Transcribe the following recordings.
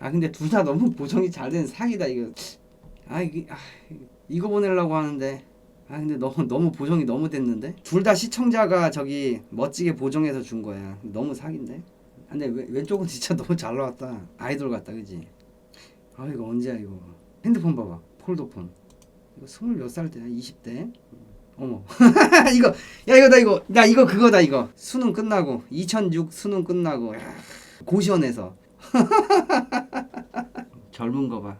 아 근데 둘 다 너무 보정이 잘 된 사기다 이거. 아 이게 아, 이거 보내려고 하는데. 아 근데 너무 너무 보정이 너무 됐는데? 둘 다 시청자가 저기 멋지게 보정해서 준 거야. 너무 사기인데? 아, 근데 왼- 왼쪽은 진짜 너무 잘 나왔다. 아이돌 같다 그지? 아 이거 언제야 이거? 핸드폰 봐봐. 폴더폰. 이거 스물 몇 살 때야? 20대? 어머. 이거 야 이거 나 이거. 야 이거 그거다 이거. 수능 끝나고. 2006 수능 끝나고. 야, 고시원에서 젊은 거 봐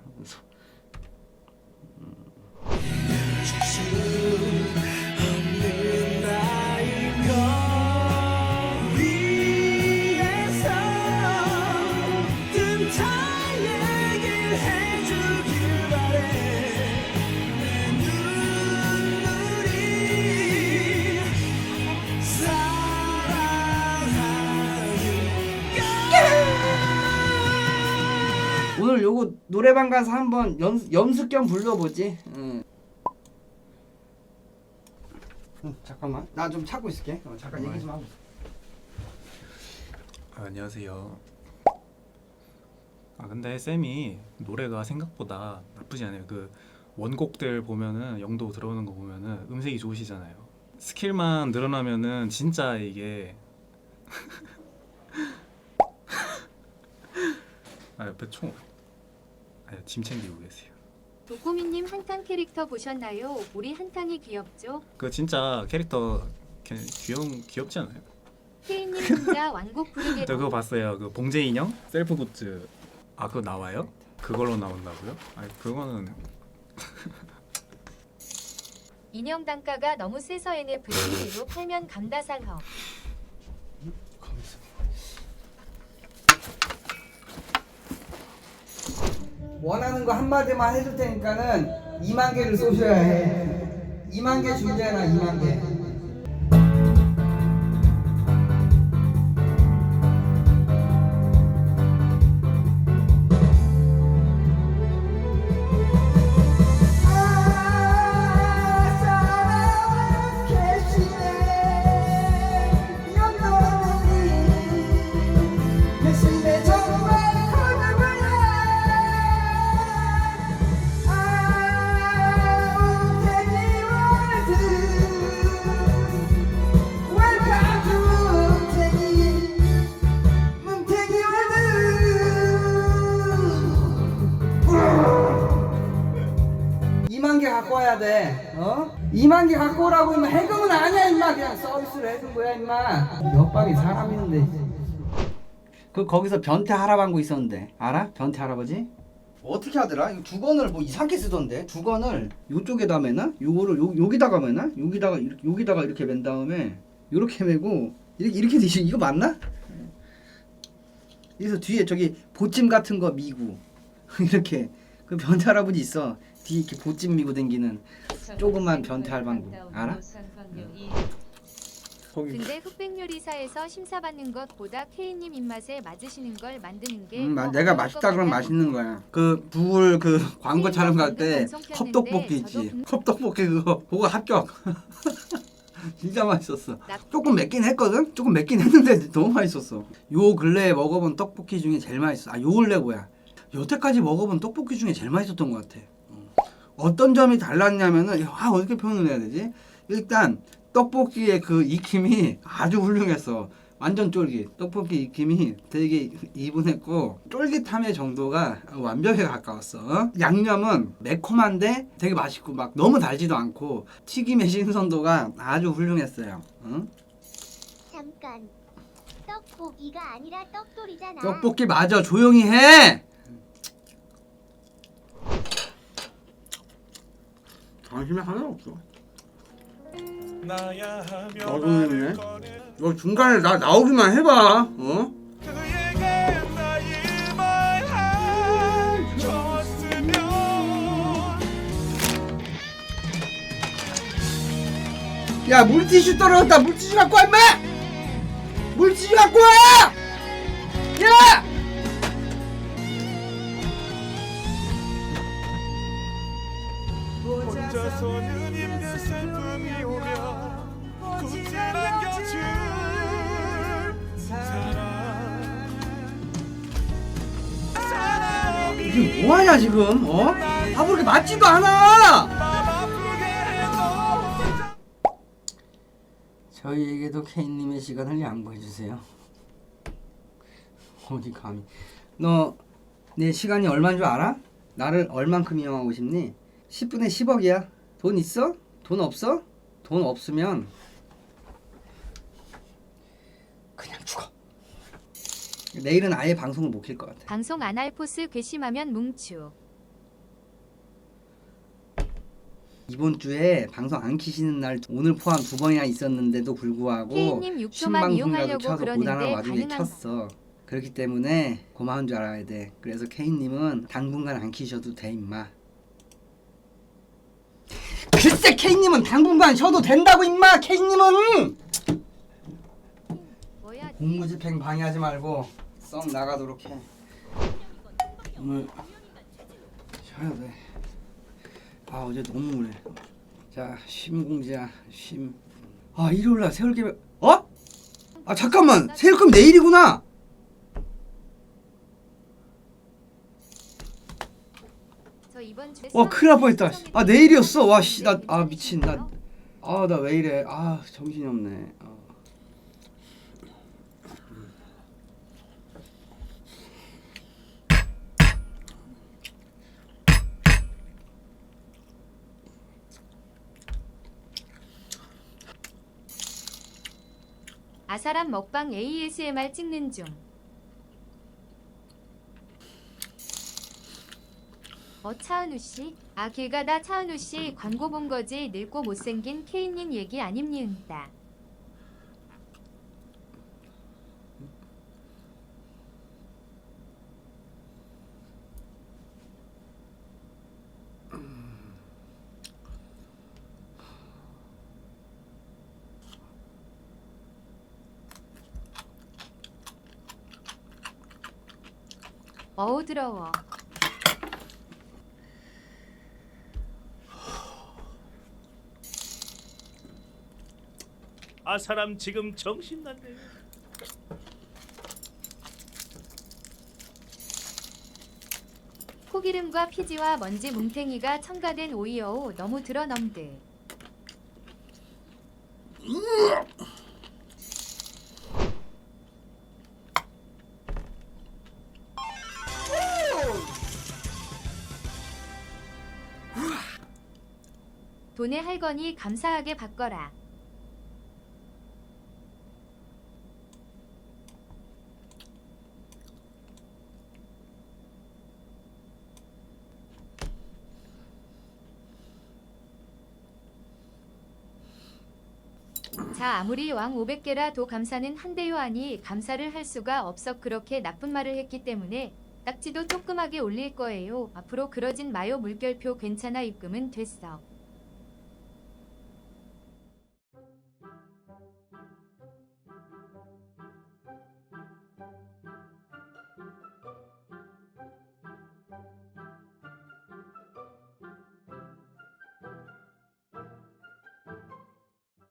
오늘 요거 노래방 가서 한번 연, 연습 겸 불러보지. 응. 응, 잠깐만. 나 좀 찾고 있을게. 어, 잠깐 얘기 좀 하고. 아, 안녕하세요. 아 근데 쌤이 노래가 생각보다 나쁘지 않아요. 그 원곡들 보면은 영도 들어오는 거 보면은 음색이 좋으시잖아요. 스킬만 늘어나면은 진짜 이게 아 옆에 총, 아짐 챙기고 계세요. 도쿠미님 한탕 캐릭터 보셨나요? 우리 한탕이 귀엽죠? 그 진짜 캐릭터 걔 귀여운 귀엽지 않아요? 케이님 혼자 완곡 부르게 저 그거 봤어요. 그 봉제 인형 셀프 굿즈. 아 그거 나와요? 그걸로 나온다고요? 아니 그거는 인형 단가가 너무 세서 NFT로 팔면 감다살허. 원하는 거 한마디만 해줄 테니까는 2만 개를 쏘셔야 해. 2만 개 준비해놔, 2만 개. 2만 개 갖고 오라고 임마 해금은 아니야 임마 그냥 서비스로 해준 거야 임마. 옆방에 사람 있는데. 그 거기서 변태 할아방구 있었는데 알아? 변태 할아버지? 어떻게 하더라? 이거 두건을 뭐 이상하게 쓰던데 두건을 요쪽에다 매나? 요거를 요, 여기다가 매나? 여기다가 이렇게 여기다가 이렇게 맨 다음에 요렇게 매고 이렇게 이렇게 되시 이거 맞나? 여기서 뒤에 저기 보찜 같은 거 미고 이렇게 그 변태 할아버지 있어 뒤에 이렇게 보찜 미고 댕기는 조그만 변태 할방구 알아? 거기 근데 흑백 요리사에서 심사받는 것보다 케이님 입맛에 맞으시는 걸 만드는 게 음, 마- 더 내가 어려울 맛있다 것 그러면 맛있는 거야. 그 부울 그 광고 촬영 갈때 켰는데 컵떡볶이 있지. 그거 보고 합격. 진짜 맛있었어. 나- 조금 맵긴 했거든. 조금 맵긴 했는데 너무 맛있었어. 요 근래에 먹어본 떡볶이 중에 제일 맛있어. 아요 근래 뭐야? 여태까지 먹어본 떡볶이 중에 제일 맛있었던 것 같아. 어. 어떤 점이 달랐냐면은 아 어떻게 표현을 해야 되지? 일단 떡볶이의 그 익힘이 아주 훌륭했어. 완전 쫄깃. 떡볶이 익힘이 되게 이분했고 쫄깃함의 정도가 완벽에 가까웠어. 어? 양념은 매콤한데 되게 맛있고 막 너무 달지도 않고 튀김의 신선도가 아주 훌륭했어요. 응? 잠깐. 떡고기가 아니라 떡돌이잖아. 떡볶이 맞아 조용히 해. 관심이 하나도 없어. 나야 하며 어둠이네. 말을 꺼내 너 중간에 나 나오기만 해봐. 어? 그에게 나의 말을 줬으면 야 물티슈 떨어졌다. 물티슈 갖고 와 임마. 물티슈 갖고 와. 야. 뭐하냐 지금 어? 아 그렇게 맞지도 않아 저희에게도 케인님의 시간을 양보해주세요 어디 감히 너 내 시간이 얼마인 줄 알아? 나를 얼만큼 이용하고 싶니? 10분에 10억이야 돈 있어? 돈 없어? 돈 없으면 그냥 죽어 내일은 아예 방송을 못 킬 것 같아. 방송 안 할 포스 괘씸하면 뭉추. 이번 주에 방송 안 키시는 날 오늘 포함 두 번이나 있었는데도 불구하고 케이님 6초만 신방송이라도 이용하려고 쳐서 고단한 그러는데 와중에 가능한 켰어. 그렇기 때문에 고마운 줄 알아야 돼. 그래서 케이님은 당분간 안 키셔도 돼 임마. 글쎄 케이님은 당분간 쉬어도 된다고 임마 케이님은! 뭐야? 공무집행 방해하지 말고 썩 나가도록 해. 오늘 쉬어야 돼 아 어제 너무 우울해. 자 심공지야 심 아 일요일날 세월개별 어? 아 잠깐만. 세일금 내일이구나. 와 큰일 날 뻔했다. 아 내일이었어. 와씨 나 아 미친. 나 아 나 왜 이래. 아 정신이 없네. 아. 아사람 먹방 ASMR 찍는 중. 어 차은우 씨? 아 걔가 다 차은우 씨 광고 본 거지 늙고 못생긴 케이님 얘기 아닙니다. 어우 더러워. 아 사람 지금 정신 났네. 코기름과 피지와 먼지 뭉탱이가 첨가된 오이어우 너무 드러넘드. 돈의 할거니 감사하게 바꿔라. 자 아무리 왕 500개라 도 감사는 한대요 아니 감사를 할 수가 없어 그렇게 나쁜 말을 했기 때문에 딱지도 조그맣게 올릴 거예요 앞으로 그러진 마요 물결표 괜찮아 입금은 됐어